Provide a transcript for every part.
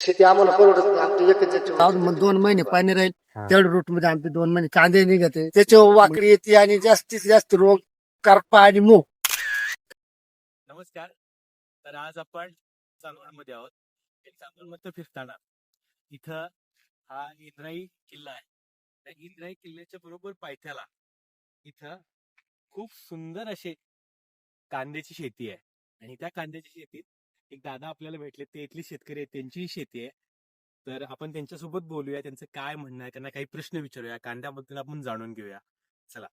शेती आम्हाला परवडत नाही. आमची एकच याच्यावर. मग दोन महिने पाणी राहील. हा. तेवढ्या रूटमध्ये आमचे दोन महिने कांदे निघते त्याच्यावर वाकडी येते आणि जास्तीत जास्त रोग करपा आणि मूग. नमस्कार. तर आज आपण चांदवडमध्ये आहोत. चांदवडमध्ये फिरताना इथं हा इंद्राई किल्ला आहे. त्या इंद्राई किल्ल्याच्या बरोबर पायथ्याला इथं खूप सुंदर असे कांद्याची शेती आहे. आणि त्या कांद्याच्या शेतीत एक दादा आपल्याला भेटले ते इथले शेतकरी आहेत त्यांचीही शेती आहे. तर आपण त्यांच्यासोबत बोलूया त्यांचं काय म्हणणं आहे त्यांना काही प्रश्न विचारूया कांद्याबद्दल आपण जाणून घेऊया. चला.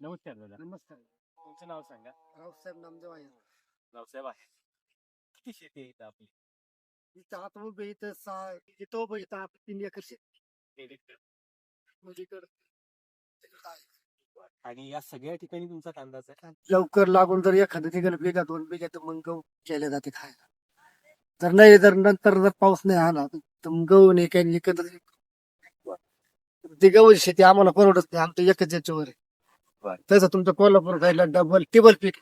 नमस्कार दादा. नमस्कार. तुमचं नाव सांगा. रावसाहेब नामदेव आहे. रावसाहेब आहे. किती शेती आहे इथं आपली? इथं आता उभे इथं सहा इथं उभं इथं तीन एकर शेती. तिकडं आहे. आणि या सगळ्या ठिकाणी तुमचा कांदाच आहे. लवकर लागून जर एखादं निघालं बिघा दोन बिघा तर मग गहू केले जाते खायला. जर नाही जर नंतर जर पाऊस नाही आला तर मग गहू नाही काही नाही, एकत्र ते गहू शेती आम्हाला परवडत नाही आमचं एकच याच्यावर आहे. बरं. तसं तुमच्या कोल्हापूर साईडला डबल टेबल पीक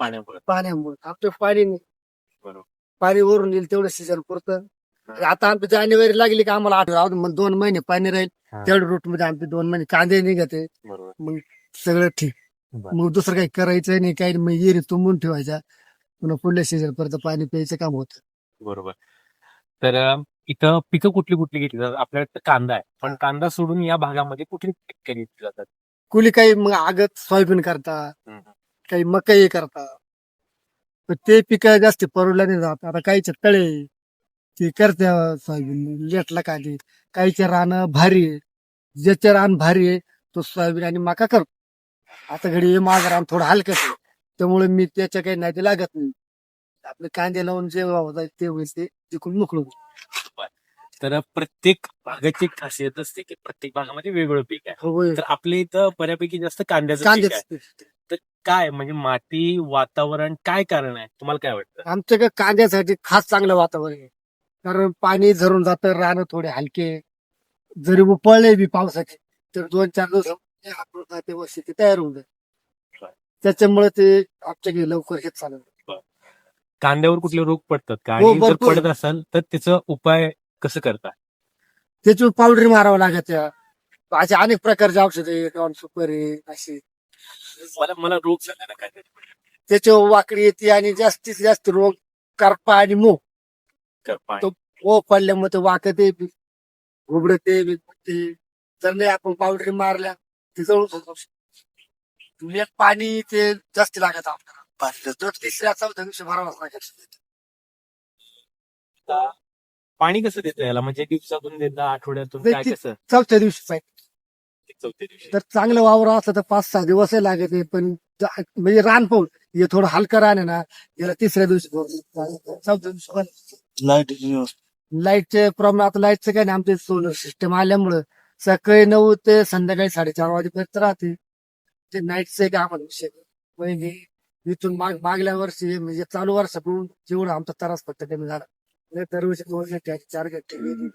पाण्यामुळे. पाण्यामुळे. आमचं पाणी नाही. बरोबर. पाणी वरून येईल तेवढं सीजन पुरतं. आता आमची जानेवारी लागली की आम्हाला आठ मग दोन महिने पाणी राहील. हा. तेवढ्या रूटमध्ये आमचे दोन महिने कांदे निघते बरोबर. सगळं ठीक. बरं. मग दुसरं काही करायचं नाही काही नाही. मग येरी तुंबून ठेवायचा. पुन्हा पुढल्या सीझन पर्यंत पाणी प्यायचं काम होत. बरोबर. तर अं, इथं पिकं कुठली कुठली घेतली जातात? आपल्याकडे तर कांदा आहे. पण कांदा सोडून या भागामध्ये कुठली पिकं घेतली जातात? कुणी काही मग आगत सोयाबीन करता. काही मकई करता. पण ते पिकं जास्त परवडल्या नाही जात. आता काहीचे तळे. ते करत्या सोयाबीन. लेटला काढी काहीचे रान भारी आहे. ज्याचे रान भारी आहे तो सोयाबीन आणि मका करतो. आता घडी हे माझं रान थोडं हलकं आहे त्यामुळे मी त्याच्या काही नाही ते लागत नाही. आपले कांदे लावून जे वावरात ते होईल ते तिकडून मोकळं होईल. तर प्रत्येक भागाची एक खासियत असते की प्रत्येक भागामध्ये वेगवेगळं पीक आहे. तर आपल्या इथं बऱ्यापैकी जास्त कांद्याचं पीक आहे. कांद्याच काय म्हणजे माती वातावरण काय कारण आहे? तुम्हाला काय वाटतं? आमच्याकडे कांद्यासाठी खास चांगलं वातावरण आहे. कारण पाणी झरून जातं रानं थोडे हलके. जरी उपळले बी पावसाचे तर दोन चार दिवस ते वर्षी ते तयार होऊन जाईल त्याच्यामुळे ते आमच्याकडे लवकर हे चालू कांद्यावर कुठले रोग पडतात का? हो, जर. पडत असेल तर त्याचा उपाय कसं करता? त्याची पावडर मारावं लागत असे अनेक प्रकारचे औषधे टॉन सुपर असे. मला मला रोग झाला ना काय त्याच्यावर वाकडी येते आणि जास्तीत जास्त रोग करपा आणि मूग. तो- ओ पडल्यामुळे ते वाकते बी. घुबडते बी ते जर नाही आपण पावडर मारल्या ते जळून जातो. मीठ पाणी ते जास्त लागत आपल्याला. तर तिसऱ्या चौथ्या दिवशी भरावाच पाणी कसं देतं याला? म्हणजे दिवसातून देता आठवड्यातून काय कसं? चौथ्या दिवशी पाहिजे. चौथ्या दिवशी. तर चांगलं वावर असलं तर पाच सहा दिवस लागत पण जा- म्हणजे रान पाहून हे थोडं हलकं रान आहे ना याला तिसऱ्या दिवशी चौथ्या दिवशी लाइट लाईटचे प्रॉब्लेम आता लाईटचं काय नाही. आमचे सोलर सिस्टम आल्यामुळं सकाळी नऊ ते संध्याकाळी साडेचार वाजेपर्यंत राहते. ते नाईटचं एक आम्हाला विषय. म्हणजे इथून माग मागल्या वर्षी म्हणजे चालू वर्षाकडून जेवढा आमचा त्रास फक्त कमी झाला. नाही दरवर्षी दोन घंटे चार घंटे.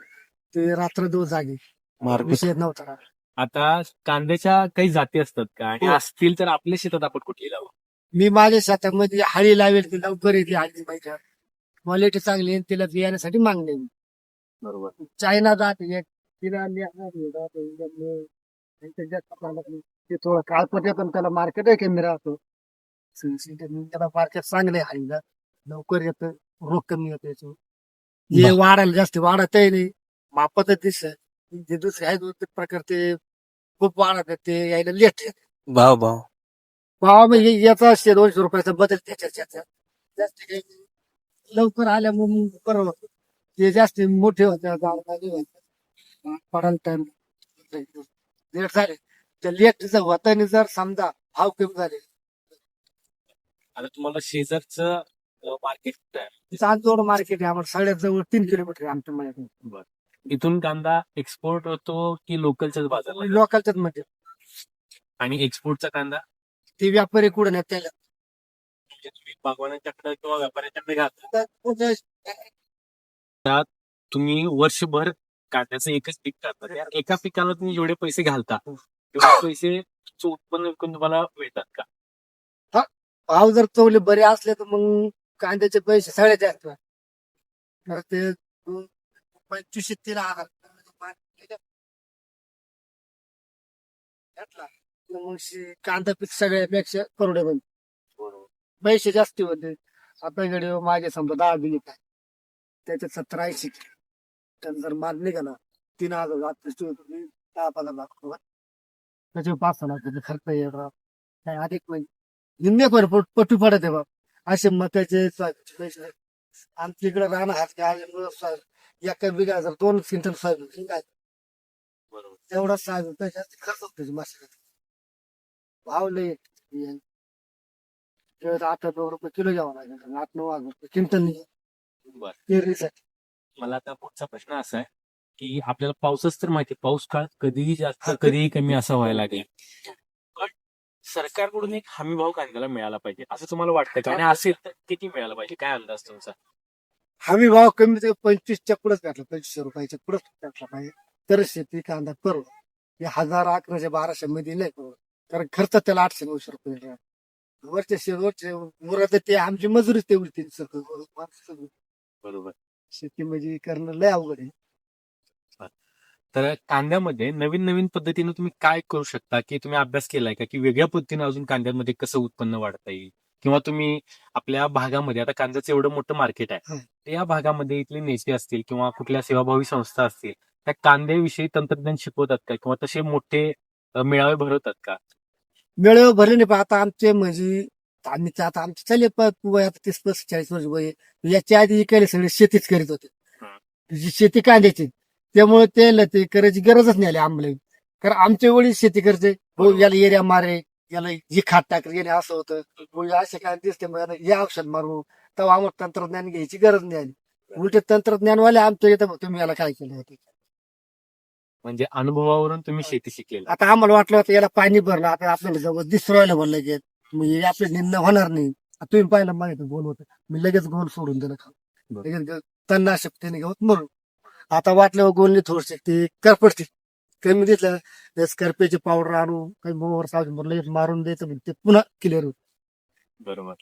ते रात्र दिवस जागे. मार्केट विषय नव्हता. आता कांद्याच्या काही जाती असतात का? आणि हो. असतील तर आपल्या शेतात आपण कुठली लावू? मी माझ्या शेतामध्ये हळी लावेल ती लवकर येते हळी पाहिजे क्वालिटी चांगली आहे, तिला बियाण्यासाठी मागणी आहे. बरोबर. चायना जात तिला आहे, त्याच्यात आपल्याला ते- थोडं काळपट पण त्याला मार्केट आहे कमी राहतो. त्याला मार्केट चांगलं आहे हळीला लवकर येतं रोग कमी येतो याच्यावर हे वाढायला जास्त वाढत आहे नाही मापतच दिसत जे दुसरे आहेत ते प्रकार ते खूप वाढत आहेत ते यायला लेट भाव भाव. भाव म्हणजे याचा असते दोनशे रुपयाचा बदल त्याच्यात त्याच्यात जास्त काही नाही. लवकर आल्यामुळे मग बरं होतं ते जास्त मोठे होते पडायला टाइम लेट झाले. त्या लेट जर होताना जर समजा भाव कमी झाले. आता तुम्हाला शेजारचं मार्केट कुठं आहे? चांदोड मार्केट आहे आम्हाला. सगळ्यात जवळ तीन किलोमीटर आहे आमच्या मळ्यातून इथून कांदा एक्सपोर्ट होतो की लोकलच्याच बाजारला? लोकलच्याच मध्ये. आणि एक्सपोर्टचा कांदा? ते व्यापारी कुठं नाही त्याला. बागवानाच्याकडे किंवा व्यापाऱ्याच्याकडे घालता तर कुठं तुम्ही वर्षभर कांद्याचं एकच पीक करता. त्या एका पिकाला तुम्ही जेवढे पैसे घालता तेवढे पैसे उत्पन्न विकून तुम्हाला मिळतात का? भाव जर चवले बरे असले तर मग कांद्याचे पैसे सगळ्यात जास्त तर ते पंचवीसशे तीन हजार. घेतला तर मग कांदा पीक सगळ्यापेक्षा करोडे बंद पैसे जास्ती होते. आता इकडे माझे समजा दहा बिघे काय त्याच्यात सत्तर ऐंशी त्यानं जर माल निघाला तीन हजार जात दहा पंधरा लाख रुपये. त्याचे पाच सहा लाख खर्च येणार काय अधिक म्हणजे? निम्मे पण पट- पडत आहे बाप. असे मकाचे आमच्या इकडे राहणार हात काय एका बिघा जर दोन क्विंटल सोयाबीन काय? बरोबर. तेवढा पैसे खर्च होतो मासे भाव लय तर आठ नऊ रुपये किलो घ्यावा लागेल. आठ नऊ हजार रुपये क्विंटल बर. पेरणीसाठी. मला आता पुढचा प्रश्न असा आहे की आपल्याला पाऊसच तर माहिती पाऊस काळ कधीही जास्त कधीही कमी असा व्हायला लागेल. पण सरकारकडून एक हमी भाव कांद्याला मिळाला पाहिजे असं तुम्हाला वाटतं का? आणि असेल तर किती मिळाला पाहिजे? काय अंदाज तुमचा? हमी भाव कमी पंचवीसच्या पुढेच घातला पंचवीसशे रुपयाच्या पुढेच घातला पाहिजे. तर शेती कांदा परवड हे हजार अकराशे बाराशे मध्ये नाही परवड कारण खर्च त्याला आठशे नऊशे रुपये येणार. वरचे शेवटचे मुरात ते आमची मजुरी तेवढी ती सगळं सगळं. बरोबर. शेती म्हणजे करणं लय अवघड आहे. तर कांद्यामध्ये नवीन नवीन पद्धतीने तुम्ही काय करू शकता? की तुम्ही अभ्यास केलाय का? की वेगळ्या पद्धतीने अजून कांद्यामध्ये कसं उत्पन्न वाढता येईल? किंवा तुम्ही आपल्या भागामध्ये आता कांद्याचं एवढं मोठं मार्केट आहे. तर या भागामध्ये इथले नेते असतील किंवा कुठल्या सेवाभावी संस्था असतील त्या कांद्याविषयी तंत्रज्ञान शिकवतात का? किंवा तसे मोठे अ, मेळावे भरवतात का? मेळावे भरले नाही पण आता आमचे म्हणजे आम्ही आता आमचे चालले प- वय आता तीस पस्तीस चाळीस वर्ष वय. याच्या आधी इकडे सगळे शेतीच करीत होते. जी शेती कांद्याची त्यामुळे त्याला ते करायची गरजच नाही आली आम्हाला. कारण आमच्या वडील शेती करते. याला एरिया मारे याला ही खात टाकले याने असं होतं. असे काय दिसते मग याला हे औषध मारू. तेव्हा आम्हाला तंत्रज्ञान घ्यायची गरज नाही आली. उलटे तंत्रज्ञानवाले आमच्या इथं तुम्ही याला काय केलं होतं? म्हणजे अनुभवावरून तुम्ही शेती शिकलेला आता आम्हाला वाटलं होतं याला पाणी भरलं आता आपल्याला जवळ दिसरायला भरलं की म्हणजे आपले निंद होणार नाही. आता तुम्ही पाहिलं माहिती गोल होतं मी लगेच गोल सोडून दिलं. लगेच त्याने घेऊन मरून. आता वाटलं गोलने थोडसे ते करपटते कमी दिसलं. ते करपेची पावडर आणू काही मोवर सावून लगेच मारून द्यायचं ते पुन्हा क्लिअर होत. बरोबर.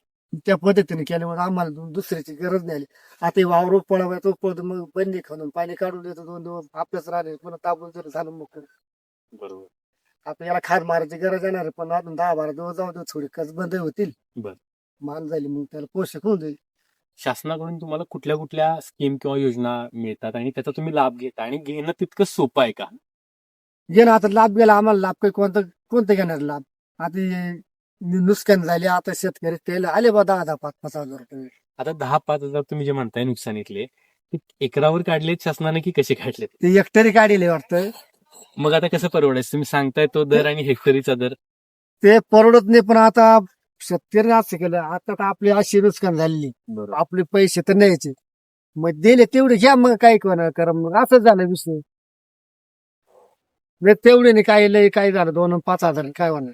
त्या पद्धतीने केल्यामुळे आम्हाला दु- दुसऱ्याची गरज नाही आली. आता हे वावर पळावा तो पळतो मग बंदी खाणून पाणी काढून देतो दोन दिवस आपल्याच राहणे पुन्हा तापून जर झालं मग बरोबर. आता याला खाद मारायची गरज येणार आहे, पण अजून दहा बारा दिवस जाऊ दे थोडी कच बंद होतील. बर. मान झाली मग त्याला पोषक होऊन जाईल शासनाकडून तुम्हाला कुठल्या कुठल्या स्कीम किंवा योजना मिळतात आणि त्याचा तुम्ही लाभ घेता? आणि घेणं तितकं सोपं आहे का? घे ना आता लाभ गेला आम्हाला लाभ काही कोणतं कोणतं घेणार लाभ? आता हे नुकसान झाले आता शेतकरी त्याला आले बा दहा दहा पाच पाच हजार रुपये. आता दहा पाच हजार तुम्ही जे म्हणताय नुकसानीतले ते एकरावर काढलेत शासनाने की कसे काढलेत? ते एकटरी काढले वाटतं. मग आता कसं परवडायचं? तुम्ही सांगताय तो दर आणि हेक्टरीचा दर. ते परवडत नाही पण आता शेतकरी असं केलं आता तर आपली अशी नुकसान झालेली. बरोबर. आपले पैसे तर न्यायचे. मग दिले तेवढे घ्या मग काय कोणा करा मग असंच झालं विषय नाही तेवढे नाही काय लय काय झालं दोन पाच हजार काय होणार?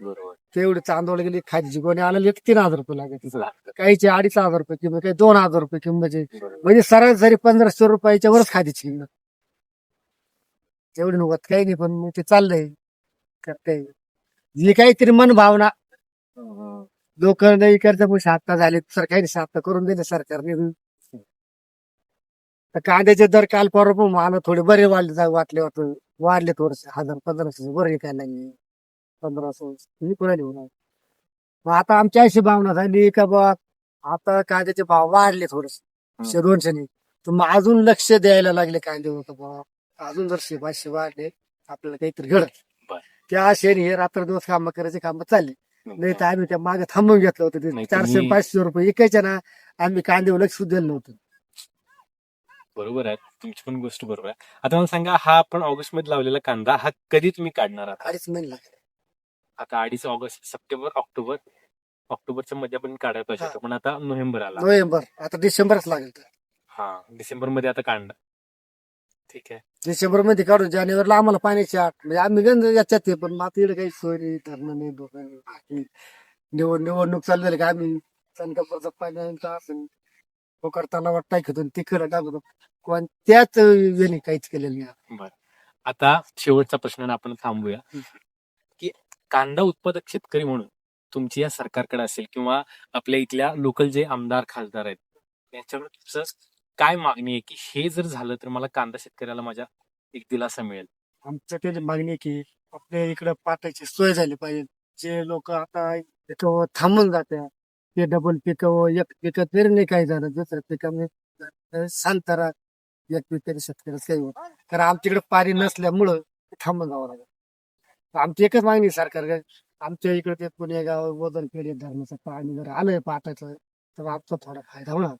बरोबर. तेवढे चांदोळ गेली खादीची गोणी आणायला एक तीन हजार रुपये लागतं. काहीचे अडीच हजार रुपये किंमत काही दोन हजार रुपये किंमत बरोबर. म्हणजे सरासरी पंधराशे रुपयाच्या वरच खादीची किंमत. तेवढी नव्हत काही नाही पण मग ते चाललंय करते जे काहीतरी मन भावना लोक नाही करता मग साधता झाले सरकारने साधता करून दिले सरकारने. तर कांद्याचे दर काल परवा पण मला थोडे बरे वाढले वाटले वाटत वाढले थोडेसे हजार पंधराशे बरे विकायला लागले पंधराशे विकून राहिले म्हणून. मग आता आमची अशी भावना झाली का बा आता कांद्याचे भाव वाढले थोडेसे. दोनशे तर मग अजून लक्ष द्यायला लागले कांदे होतं बा. अजून जर शे पाचशे वाढले आपल्याला काहीतरी घडत बर. त्या आशेने हे रात्र दिवस काम करायचे काम चालले. नाही तर आम्ही त्या मागे थांबून घेतलं होतं ते नाही, चारशे तुम्ही- पाचशे रुपये इकायच्या ना आम्ही कांदे लक्ष दिलं नव्हतं. बरोबर आहे. तुमची पण गोष्ट बरोबर आहे. आता मला सांगा हा आपण ऑगस्टमध्ये लावलेला कांदा हा कधी तुम्ही काढणार आहात? अडीच महिने लागले. आता अडीच ऑगस्ट सप्टेंबर ऑक्टोबर. ऑक्टोबरच्या मध्ये आपण काढायला पाहिजे हा. होतं, पण आता नोव्हेंबर आला. नोव्हेंबर. आता डिसेंबरच लागेल तर. हा डिसेंबरमध्ये आता काढणार ठीक आहे. डिसेंबरमध्ये काढून जानेवारीला आम्हाला पाण्याची आठ म्हणजे आम्ही गंज याच्यात आहे, पण मातीकडे काही सोय नाही धरणं नाही बाकी निवड निवडणूक चालू झाली का आम्ही संकल्पचं पाण्याचा असं तो करताना वाटतं टाकतो तिकडे टाकतो. कोणत्याच वेळी काहीच केलेलं नाही. आता शेवटचा प्रश्न आणि आपण थांबूया. कांदा उत्पादक शेतकरी म्हणून तुमची या सरकारकडे असेल किंवा आपल्या इथल्या लोकल जे आमदार खासदार आहेत त्यांच्याकडे तुमचं काय मागणी आहे की हे जर झालं तर मला कांदा शेतकऱ्याला माझ्या एक दिलासा मिळेल? आमचं त्याची मागणी आहे की आपल्या इकडं पाठायची सोय झाली पाहिजे. जे लोक आता पिकावर थांबून जात्या ते डबल पिकं एक पिकात तरी नाही काही झालं दुसऱ्या पिकामध्ये सांगतारा एक पिक तरी शेतकऱ्याच काही होत कारण आमच्याकडे पाणी नसल्यामुळं थांबून जावं लागेल. आमची एकच मागणी सरकार आमच्या इकडे ते पुणे गाव वजन पेढे धरणाचं पाणी जर आलंय पाटाचं तर आमचा थोडा फायदा होणार.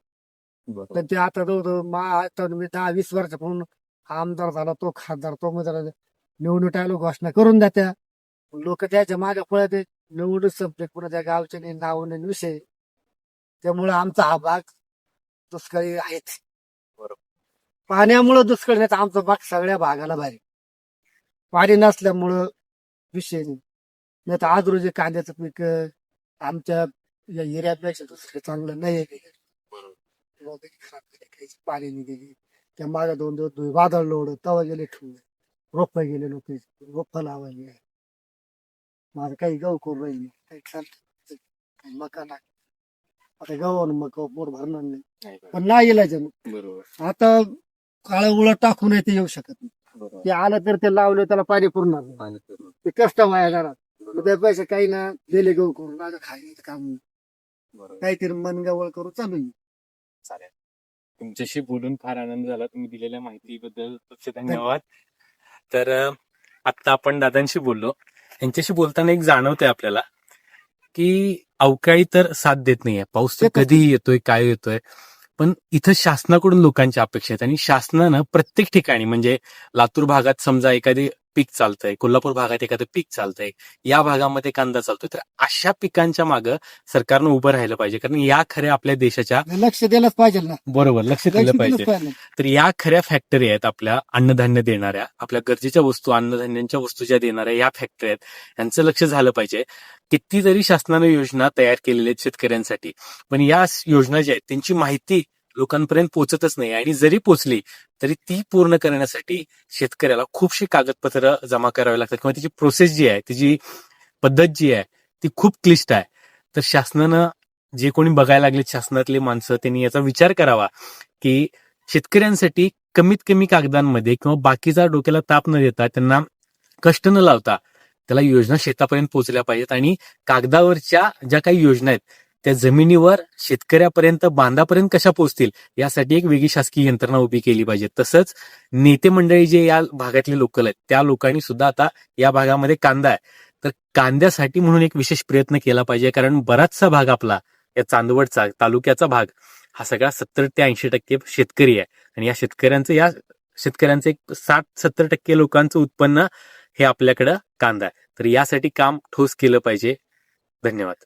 पण ते आता जवळ मा आता मी दहा वीस वर्षापासून हा आमदार झाला तो खासदार तो मग झाला निवडणुकीला घोषणा करून द्या लोक त्याच्यामागे पळत आहेत. निवडणूक संपले पुन्हा त्या गावचे नाही नाव नाही विषय त्यामुळे आमचा हा भाग दुष्काळी बरोबर. पाण्यामुळं दुष्काळी नाही आमचा भाग सगळ्या भागाला भारी पाणी नसल्यामुळं विषय नाही. नाही तर आज रोजी कांद्याचं पीक अं, आमच्या या एरियापेक्षा दुसरं चांगलं नाही आहे. वगैरे खराब काहीच पाणी नाही गेली. त्या मागे दोन दिवस धुई वादळ लोड तवा गेले ठेवून. रोप गेले लोक रोप लावायले माझं काही गहू करून राहिले काही चालतं काही मका नाही. आता गहू आणि मका बोर भरणार नाही. पण नाही इलाज बरोबर. आता काळं उलट टाकून ते येऊ शकत. नाही ते आलं तर ते लावलं त्याला पाणी पुरणार नाही. ते कष्ट वाया जाणार मग पैसे काही ना दिले गहू करून माझं खायचं काम. बरोबर. काहीतरी मनगवळ करू चालू आहे. चालेल. तुमच्याशी बोलून फार आनंद झाला. तुम्ही दिलेल्या माहितीबद्दल तुमचे धन्यवाद. तर अं, आत्ता आपण दादांशी बोललो. यांच्याशी बोलताना एक जाणवतंय आपल्याला की अवकाळी तर साथ देत नाहीये. पाऊस तर कधीही येतोय काय येतोय. पण इथं शासनाकडून लोकांच्या अपेक्षा आहेत आणि शासनानं प्रत्येक ठिकाणी म्हणजे लातूर भागात समजा एखादी पीक चालतंय. कोल्हापूर भागात एखादं पीक चालतंय. या भागामध्ये कांदा चालतोय. तर अशा पिकांच्या मागं सरकारनं उभं राहिलं पाहिजे. कारण या खऱ्या आपल्या देशाच्या लक्ष दिलंच पाहिजे ना. बरोबर लक्ष दिलं पाहिजे. तर या खऱ्या फॅक्टरी आहेत आपल्या अन्नधान्य देणाऱ्या आपल्या गरजेच्या वस्तू अन्नधान्यांच्या वस्तू ज्या देणाऱ्या या फॅक्टरी आहेत यांचं लक्ष झालं पाहिजे. कितीतरी शासनानं योजना तयार केलेल्या आहेत शेतकऱ्यांसाठी. पण या योजना ज्या आहेत त्यांची माहिती लोकांपर्यंत पोहोचतच नाही. आणि जरी पोचली तरी ती पूर्ण करण्यासाठी शेतकऱ्याला खूपशी कागदपत्र जमा करावी लागतात. किंवा त्याची प्रोसेस जी आहे त्याची पद्धत जी आहे ती खूप क्लिष्ट आहे. तर शासनानं जे कोणी बघायला लागले शासनातले माणसं त्यांनी याचा विचार करावा की शेतकऱ्यांसाठी कमीत कमी कागदांमध्ये किंवा बाकीचा डोक्याला ताप न देता त्यांना कष्ट न लावता त्याला योजना शेतापर्यंत पोहोचल्या पाहिजेत. आणि कागदावरच्या ज्या काही योजना आहेत त्या जमिनीवर शेतकऱ्यापर्यंत बांधापर्यंत कशा पोहोचतील? यासाठी एक वेगळी शासकीय यंत्रणा उभी केली पाहिजे. तसंच नेते मंडळी जे या भागातले लोकल आहेत त्या लोकांनी सुद्धा आता या भागामध्ये कांदा आहे. तर कांद्यासाठी म्हणून एक विशेष प्रयत्न केला पाहिजे कारण बराचसा भाग आपला या चांदवडचा तालुक्याचा भाग हा सगळा सत्तर ते ऐंशी टक्के शेतकरी आहे. आणि या शेतकऱ्यांचं या शेतकऱ्यांचं एक साठ सत्तर टक्के लोकांचं उत्पन्न हे आपल्याकडं कांदा आहे. तर यासाठी काम ठोस केलं पाहिजे. धन्यवाद.